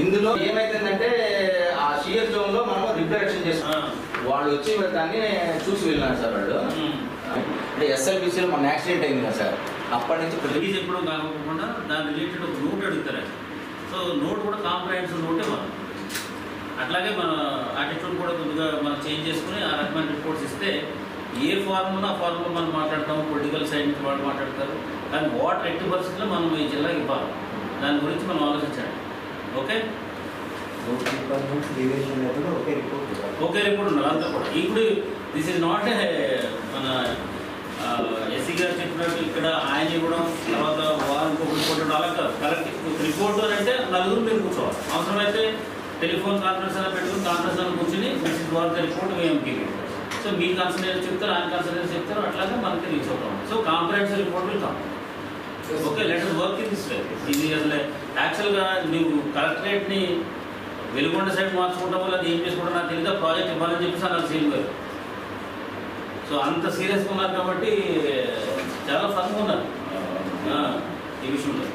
ఇందులో ఏమైతుందంటే ఆ షియర్ జోన్లో మనం రిప్రడక్షన్ ఆ, చేస్తాం వాళ్ళు వచ్చి దాన్ని చూసి వెళ్ళినారు సార్ వాళ్ళు. అంటే ఎస్ఎల్బిసిలో మన యాక్సిడెంట్ అయింది కదా సార్. అప్పటి నుంచి రిలీజ్ ఎప్పుడో కాకుండా దాని రిలేటెడ్ ఒక నోట్ అడుగుతారు సో నోట్ కూడా కాంప్రహెన్సివ్ నోటే మనం అట్లాగే మన యాటిట్యూడ్ కూడా కొద్దిగా మనం చేంజ్ చేసుకుని ఆ రకమైన రిపోర్ట్స్ ఇస్తే ఏ ఫార్ములా ఆ ఫార్ములా మనం మాట్లాడతాము పొలిటికల్ సైడ్ నుంచి వాళ్ళు మాట్లాడతారు. కానీ వాటర్ ఎట్టి పరిస్థితుల్లో మనం ఈ జిల్లాకి ఇవ్వాలి. దాని గురించి మనం ఆలోచించండి. ఓకే? ఒకే రిపోర్ట్ ఉండాలి అంతా కూడా. ఇప్పుడు దిస్ ఇస్ నాట్ ఏ మన ఎస్సీ గారు చెప్పినట్టు ఇక్కడ ఆయన ఇవ్వడం తర్వాత వారు ఇంకొక రిపోర్ట్ అలా కాదు. కరెక్ట్ రిపోర్ట్ అని అంటే నలుగురు మీరు కూర్చోవాలి. అవసరమైతే టెలిఫోన్ కాన్ఫరెన్స్ అయినా పెట్టుకుని కాన్ఫరెన్స్ అని కూర్చుని this is what the report మేము గివ్ సో మీ కన్సల్టెంట్ చెప్తారు ఆయన కన్సల్టెంట్ చెప్తారు అట్లాగే మనకి రీచ్ అవుతాం సో కాంఫరెన్స్ రిపోర్ట్ వెళ్తాం okay letter work in this way ఇది అసలు యాక్చువల్గా నువ్వు కలెక్టరేట్ని వెలుగొండ సైడ్ మార్చుకుంటాం వల్ల అది ఏం చేసుకుంటా నాకు తెలియదు ప్రాజెక్ట్ ఇవ్వాలని చెప్పేసి అన్నారు సీఎం గారు. సో అంత సీరియస్గా ఉన్నారు కాబట్టి చాలా ఫన్గా ఉన్నారు. ఈ విషయంలో.